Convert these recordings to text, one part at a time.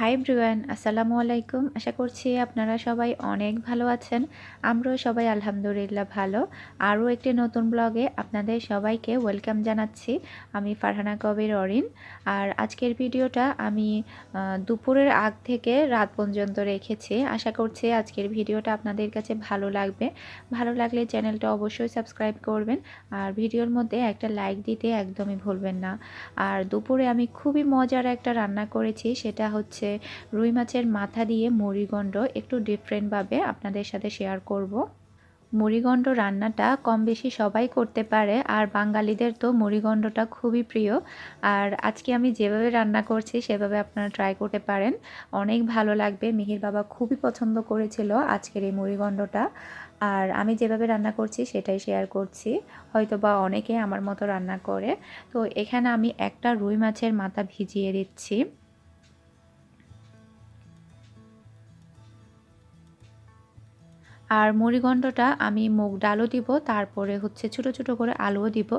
High ব্রিওয়ান আসসালামু আলাইকুম। আশা করছি আপনারা সবাই অনেক ভালো আছেন। আমরাও সবাই আলহামদুলিল্লাহ ভালো। আরও একটি নতুন ব্লগে আপনাদের সবাইকে ওয়েলকাম জানাচ্ছি। আমি ফারহানা কবির অরিন। আর আজকের ভিডিওটা আমি দুপুরের আগ থেকে রাত পর্যন্ত রেখেছি। আশা করছি আজকের ভিডিওটা আপনাদের কাছে ভালো লাগবে। ভালো লাগলে চ্যানেলটা অবশ্যই সাবস্ক্রাইব করবেন। আর ভিডিওর মধ্যে একটা লাইক দিতে একদমই ভুলবেন না। আর দুপুরে আমি খুবই মজার একটা রান্না করেছি। সেটা হচ্ছে হচ্ছে রুই মাছের মাথা দিয়ে মুড়িগণ্ড একটু ডিফারেন্টভাবে আপনাদের সাথে শেয়ার করব। মুড়িগণ্ড রান্নাটা কম বেশি সবাই করতে পারে, আর বাঙালিদের তো মুড়িগণ্ডটা খুবই প্রিয়। আর আজকে আমি যেভাবে রান্না করছি, সেভাবে আপনারা ট্রাই করতে পারেন। অনেক ভালো লাগবে। মিহির বাবা খুবই পছন্দ করেছিল আজকের এই মুড়িগণ্ডটা আর আমি যেভাবে রান্না করছি, সেটাই শেয়ার করছি। হয়তো বা অনেকে আমার মতো রান্না করে। তো এখানে আমি একটা রুই মাছের মাথা ভিজিয়ে দিচ্ছি। আর মুড়িঘণ্টটা আমি মুগ ডালও দিব, তারপরে হচ্ছে ছোট ছোট করে আলুও দিব।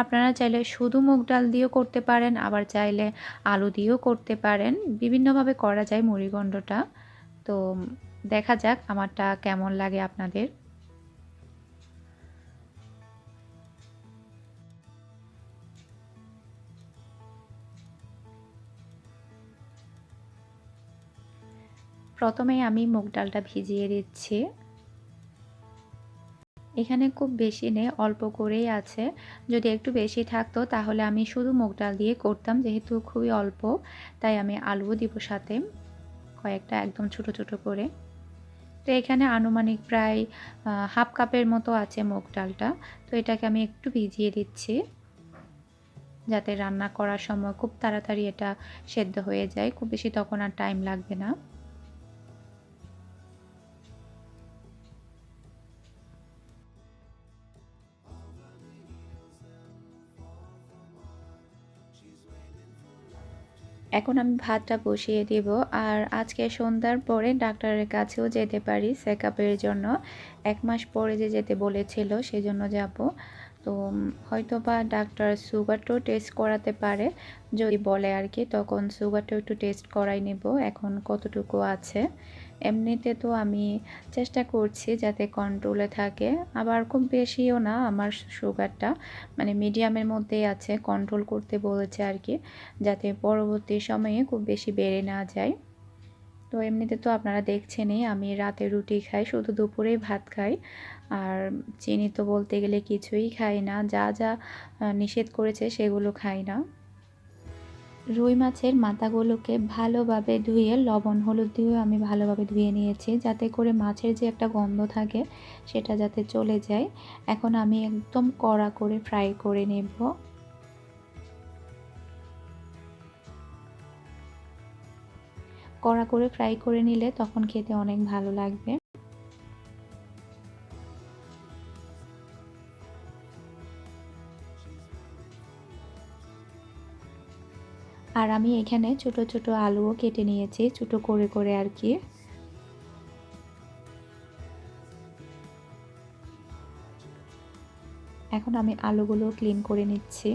আপনারা চাইলে শুধু মুগ ডাল দিয়েও করতে পারেন, আবার চাইলে আলু দিয়েও করতে পারেন। বিভিন্নভাবে করা যায় মুড়িঘণ্টটা। তো দেখা যাক আমারটা কেমন লাগে আপনাদের। প্রথমে আমি মুগ ডালটা ভিজিয়ে দিচ্ছি। এখানে খুব বেশি নেই, অল্প করেই আছে। যদি একটু বেশি থাকতো তাহলে আমি শুধু মুগ ডাল দিয়ে করতাম, যেহেতু খুবই অল্প, তাই আমি আলুও দিব সাথে, কয়েকটা একদম ছোট ছোট করে। তো এখানে আনুমানিক প্রায় হাফ কাপের মতো আছে মুগ ডালটা। তো এটাকে আমি একটু ভিজিয়ে দিচ্ছি, যাতে রান্না করার সময় খুব তাড়াতাড়ি এটা সেদ্ধ হয়ে যায়। খুব বেশি তখন আর টাইম লাগবে না। এখন আমি ভাতটা বসিয়ে দিব। আর আজকে সন্ধ্যার পরে ডাক্তারের কাছেও যেতে পারি চেক জন্য। এক মাস পরে যে যেতে বলেছিল, সেজন্য যাব। তো হয়তো বা ডাক্তার সুগারটাও টেস্ট করাতে পারে। যদি বলে আর কি, তখন সুগারটাও একটু টেস্ট করাই নেব, এখন কতটুকু আছে। এমনিতে তো আমি চেষ্টা করছি যাতে কন্ট্রোলে থাকে। আবার খুব বেশিও না আমার সুগারটা মানে মিডিয়ামের মধ্যেই আছে কন্ট্রোল করতে বলেছে আর কি, যাতে পরবর্তী সময়ে খুব বেশি বেড়ে না যায়। তো এমনিতে তো আপনারা দেখছেনই, আমি রাতে রুটি খাই, শুধু দুপুরেই ভাত খাই। আর চিনি তো বলতে গেলে কিছুই খাই না। যা যা নিষেধ করেছে সেগুলো খাই না। রুই মাছের মাথাগুলোকে ভালোভাবে ধুয়ে, লবণ, হলুদ দিয়েও আমি ভালোভাবে ধুয়ে নিয়েছি যাতে করে মাছের যে একটা গন্ধ থাকে সেটা যাতে চলে যায়। এখন আমি একদম কড়া করে ফ্রাই করে নেব। কড়া করে ফ্রাই করে নিলে তখন খেতে অনেক ভালো লাগবে। আর আমি এখানে ছোট ছোট আলুও কেটে নিয়েছি, ছোট করে করে আর কি। এখন আমি আলুগুলো ক্লিন করে নিচ্ছি।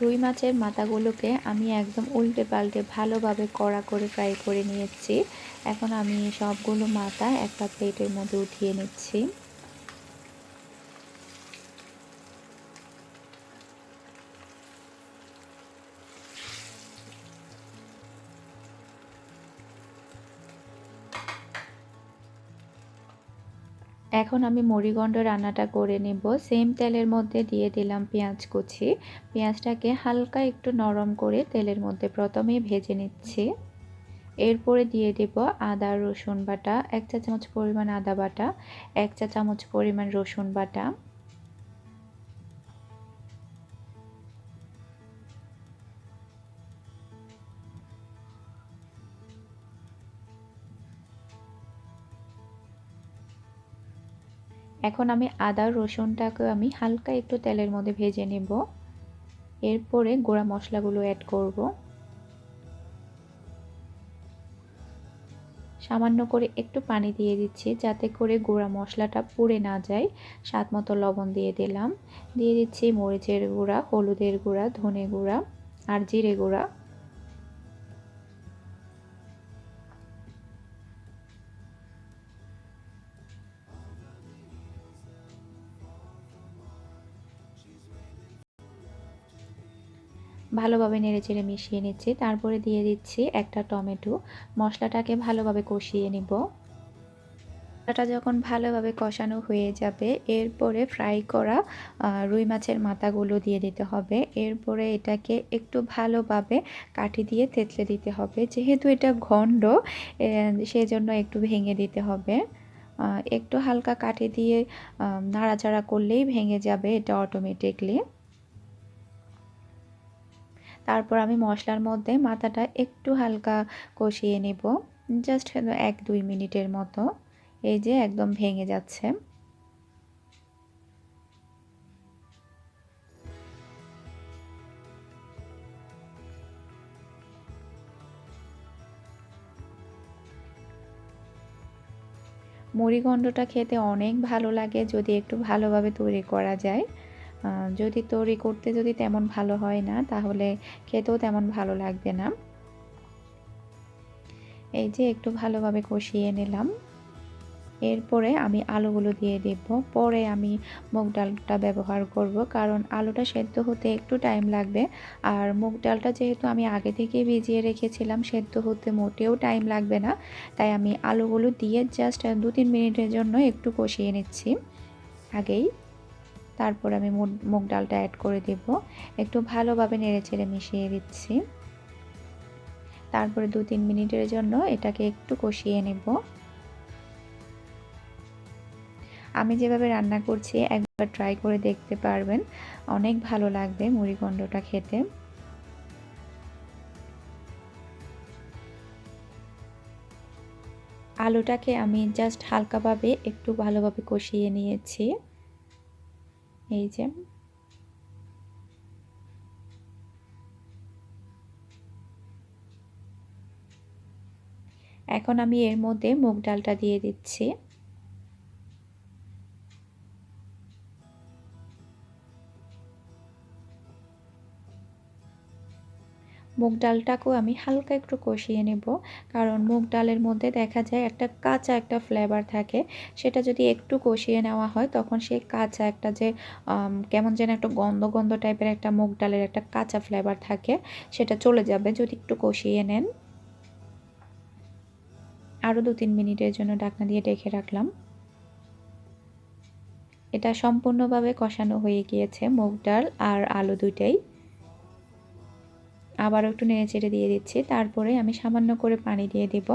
রুই মাছের মাথাগুলোকে আমি একদম উল্টে পাল্টে ভালোভাবে কড়া করে ফ্রাই করে নিয়েছি। এখন আমি সবগুলো মাথা একটা প্লেটের মধ্যে উঠিয়ে নিচ্ছি। এখন আমি মুড়িগণ্ড রান্নাটা করে নেব। সেম তেলের মধ্যে দিয়ে দিলাম পেঁয়াজ কুচি। পেঁয়াজটাকে হালকা একটু নরম করে তেলের মধ্যে প্রথমে ভেজে নিচ্ছি। এরপরে দিয়ে দেব আদা, রসুন বাটা, এক চা চামচ পরিমাণ আদা বাটা, এক চা চামচ পরিমাণ রসুন বাটা। এখন আমি আদা, রসুনটাকে আমি হালকা একটু তেলের মধ্যে ভেজে নেব। এরপরে গোড়া মশলাগুলো অ্যাড করব। সামান্য করে একটু পানি দিয়ে দিচ্ছি যাতে করে গোড়া মশলাটা পুড়ে না যায়। স্বাদ মতো লবণ দিয়ে দিলাম। দিয়ে দিচ্ছি মরিচের গুঁড়া, হলুদের গুঁড়া, ধনে গুঁড়া আর জিরে গুঁড়া। ভালোভাবে নেড়েচেড়ে মিশিয়ে নিচ্ছি। তারপরে দিয়ে দিচ্ছি একটা টমেটো। মশলাটাকে ভালোভাবে কষিয়ে নেব। মশলাটা যখন ভালোভাবে কষানো হয়ে যাবে, এরপরে ফ্রাই করা রুই মাছের মাথাগুলো দিয়ে দিতে হবে। এরপরে এটাকে একটু ভালোভাবে কাঠি দিয়ে থেতলে দিতে হবে। যেহেতু এটা ঘণ্ড সেজন্য একটু ভেঙে দিতে হবে। একটু হালকা কাঠি দিয়ে নাড়াচাড়া করলেই ভেঙে যাবে এটা অটোমেটিকলি তারপর আমি মশলার মধ্যে মাথাটা একটু হালকা কষিয়ে নেব। জাস্ট এক, দুই মিনিটের মতো। এই যে একদম ভেঙে যাচ্ছে। মুড়িঘণ্টটা খেতে অনেক ভালো লাগে, যদি একটু ভালোভাবে তৈরি করা যায়। যদি তৈরি করতে যদি তেমন ভালো হয় না, তাহলে খেতেও তেমন ভালো লাগবে না। এই যে একটু ভালোভাবে কষিয়ে নিলাম। এরপরে আমি আলুগুলো দিয়ে দেব। পরে আমি মুগ ডালটা ব্যবহার করব, কারণ আলুটা সেদ্ধ হতে একটু টাইম লাগবে। আর মুগ ডালটা যেহেতু আমি আগে থেকে ভিজিয়ে রেখেছিলাম, সেদ্ধ হতে মোটেও টাইম লাগবে না। তাই আমি আলুগুলো দিয়ে জাস্ট দু তিন মিনিটের জন্য একটু কষিয়ে নিচ্ছি। আগেই তারপর আমি মুগ ডালটা অ্যাড করে দেব। একটু ভালোভাবে নেড়েচেড়ে মিশিয়ে দিচ্ছি। তারপরে দু তিন মিনিটের জন্য এটাকে একটু কষিয়ে নেব। আমি যেভাবে রান্না করছি, একবার ট্রাই করে দেখতে পারবেন। অনেক ভালো লাগবে মুড়িগণ্ডটা খেতে। আলুটাকে আমি জাস্ট হালকাভাবে একটু ভালোভাবে কষিয়ে নিয়েছি। এই যে। এখন আমি এর মধ্যে মুগ ডালটা দিয়ে দিচ্ছি। মুগ ডালটাকেও আমি হালকা একটু কষিয়ে নেব। কারণ মুগ ডালের মধ্যে দেখা যায় একটা কাঁচা একটা ফ্লেভার থাকে। সেটা যদি একটু কষিয়ে নেওয়া হয়, তখন সেই কাঁচা একটা যে কেমন যেন একটা গন্ধ গন্ধ টাইপের একটা মুগ ডালের একটা কাঁচা ফ্লেভার থাকে, সেটা চলে যাবে যদি একটু কষিয়ে নেন। আরও দু তিন মিনিটের জন্য ডাকনা দিয়ে ডেকে রাখলাম। এটা সম্পূর্ণভাবে কষানো হয়ে গিয়েছে মুগ ডাল আর আলু দুইটাই। আবারও একটু নেড়ে চেড়ে দিয়ে দিচ্ছি। তারপরে আমি সামান্য করে পানি দিয়ে দিব।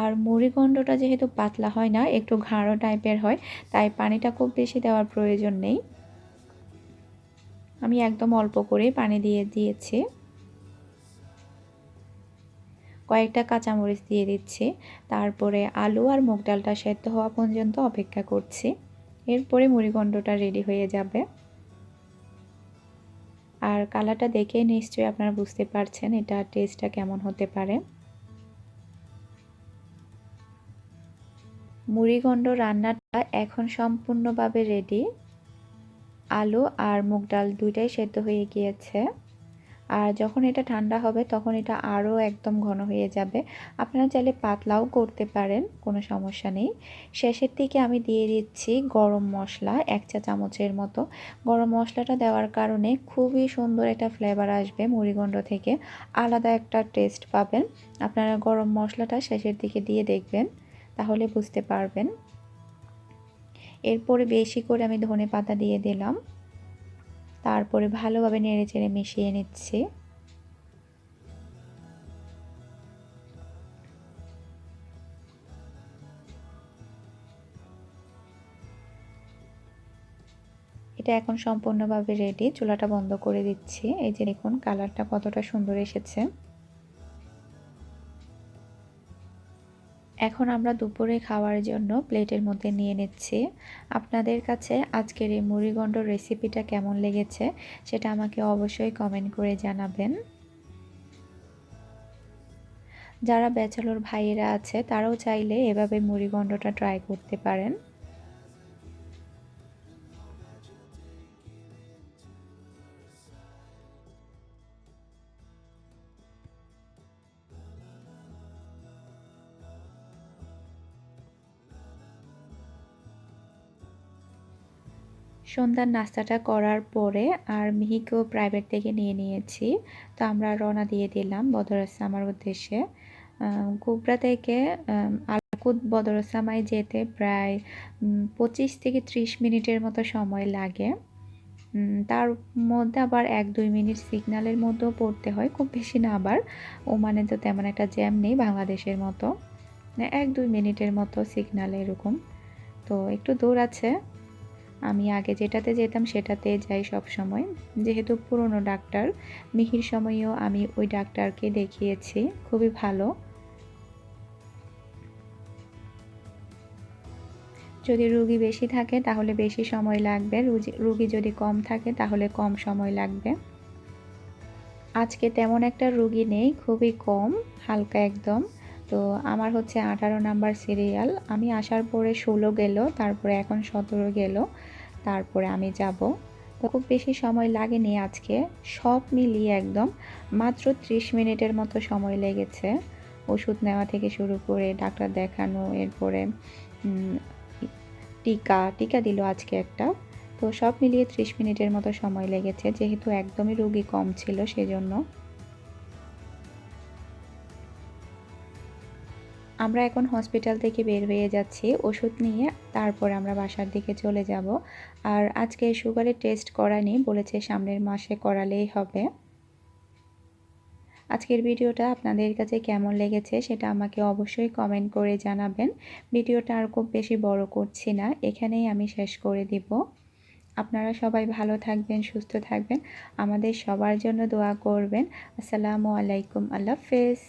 আর মুড়িগণ্ডটা যেহেতু পাতলা হয় না, একটু ঘাড়ো টাইপের হয়, তাই পানিটা খুব বেশি দেওয়ার প্রয়োজন নেই। আমি একদম অল্প করে পানি দিয়ে দিয়েছি। কয়েকটা কাঁচামরিচ দিয়ে দিচ্ছি। তারপরে আলু আর মুগ ডালটা সেদ্ধ হওয়া পর্যন্ত অপেক্ষা করছি। এরপরে মুড়িগণ্ডটা রেডি হয়ে যাবে। আর কালারটা দেখে নিশ্চয়ই আপনারা বুঝতে পারছেন এটা টেস্টটা কেমন হতে পারে। মুড়িগণ্ড রান্নাটা এখন সম্পূর্ণভাবে রেডি আলু আর মুগ ডাল দুইটাই সেদ্ধ হয়ে গিয়েছে। আর যখন এটা ঠান্ডা হবে তখন এটা আরও একদম ঘন হয়ে যাবে। আপনারা চাইলে পাতলাও করতে পারেন, কোনো সমস্যা নেই। শেষের দিকে আমি দিয়ে দিচ্ছি গরম মশলা, এক চা চামচের মতো। গরম মশলাটা দেওয়ার কারণে খুবই সুন্দর একটা ফ্লেভার আসবে মুড়িগণ্ড থেকে। আলাদা একটা টেস্ট পাবেন। আপনারা গরম মশলাটা শেষের দিকে দিয়ে দেখবেন, তাহলে বুঝতে পারবেন। এরপরে বেশি করে আমি ধনে পাতা দিয়ে দিলাম। তারপরে ভালোভাবে নেড়ে চেড়ে মিশিয়ে নিচ্ছি। এটা এখন সম্পূর্ণভাবে রেডি চুলাটা বন্ধ করে দিচ্ছি। এই যে দেখুন কালারটা কতটা সুন্দর এসেছে। এখন আমরা দুপুরে খাওয়ার জন্য প্লেটের মধ্যে নিয়ে নিচ্ছি। আপনাদের কাছে আজকের এই মুড়িগণ্ড রেসিপিটা কেমন লেগেছে সেটা আমাকে অবশ্যই কমেন্ট করে জানাবেন। যারা ব্যাচেলর ভাইয়েরা আছে তারাও চাইলে এভাবে মুড়িগণ্ডটা ট্রাই করতে পারেন। সন্ধ্যার নাস্তাটা করার পরে আর মিহিকেও প্রাইভেট থেকে নিয়ে নিয়েছি। তো আমরা রওনা দিয়ে দিলাম বদরাসামার উদ্দেশ্যে। গোবরা থেকে আলাকুদ বদরসামায় যেতে প্রায় পঁচিশ থেকে ত্রিশ মিনিটের মতো সময় লাগে। তার মধ্যে আবার এক দুই মিনিট সিগনালের মধ্যেও পড়তে হয়, খুব বেশি না আবার। ওমানে তো তেমন একটা জ্যাম নেই বাংলাদেশের মতো। এক দুই মিনিটের মতো সিগনাল এরকম। তো একটু দূর আছে। আমি আগে যেটাতে যেতাম সেটাতে যাই সব সময়। যেহেতু পুরনো ডাক্তার মিহির সময়ও আমি ওই ডাক্তারকে দেখিয়েছি। খুবই ভালো। যদি রুগী বেশি থাকে তাহলে বেশি সময় লাগবে। রুগী যদি কম থাকে তাহলে কম সময় লাগবে। আজকে তেমন একটা রুগী নেই, খুবই কম, হালকা একদম। তো আমার হচ্ছে আঠারো নাম্বার সিরিয়াল। আমি আসার পরে ষোলো গেল, তারপরে এখন সতেরো গেল। তারপরে আমি যাব। তো খুব বেশি সময় লাগেনি আজকে। সব মিলিয়ে একদম মাত্র ত্রিশ মিনিটের মতো সময় লেগেছে। ওষুধ নেওয়া থেকে শুরু করে ডাক্তার দেখানো, এরপরে টিকা টিকা দিল আজকে একটা। তো সব মিলিয়ে ত্রিশ মিনিটের মতো সময় লেগেছে। যেহেতু একদমই রুগী কম ছিল সেজন্য। আমরা এখন হসপিটাল থেকে বের হয়ে যাচ্ছি। ওষুধ নিয়ে তারপর আমরা বাসার দিকে চলে যাব। আর আজকে সুগারের টেস্ট করানি বলেছে সামনের মাসে করালেই হবে। আজকের ভিডিওটা আপনাদের কাছে কেমন লেগেছে সেটা আমাকে অবশ্যই কমেন্ট করে জানাবেন। ভিডিওটা আর খুব বেশি বড় করছি না, এখানেই আমি শেষ করে দিব। আপনারা সবাই ভালো থাকবেন, সুস্থ থাকবেন। আমাদের সবার জন্য দোয়া করবেন। আসসালামু আলাইকুম, আল্লাহ হাফেজ।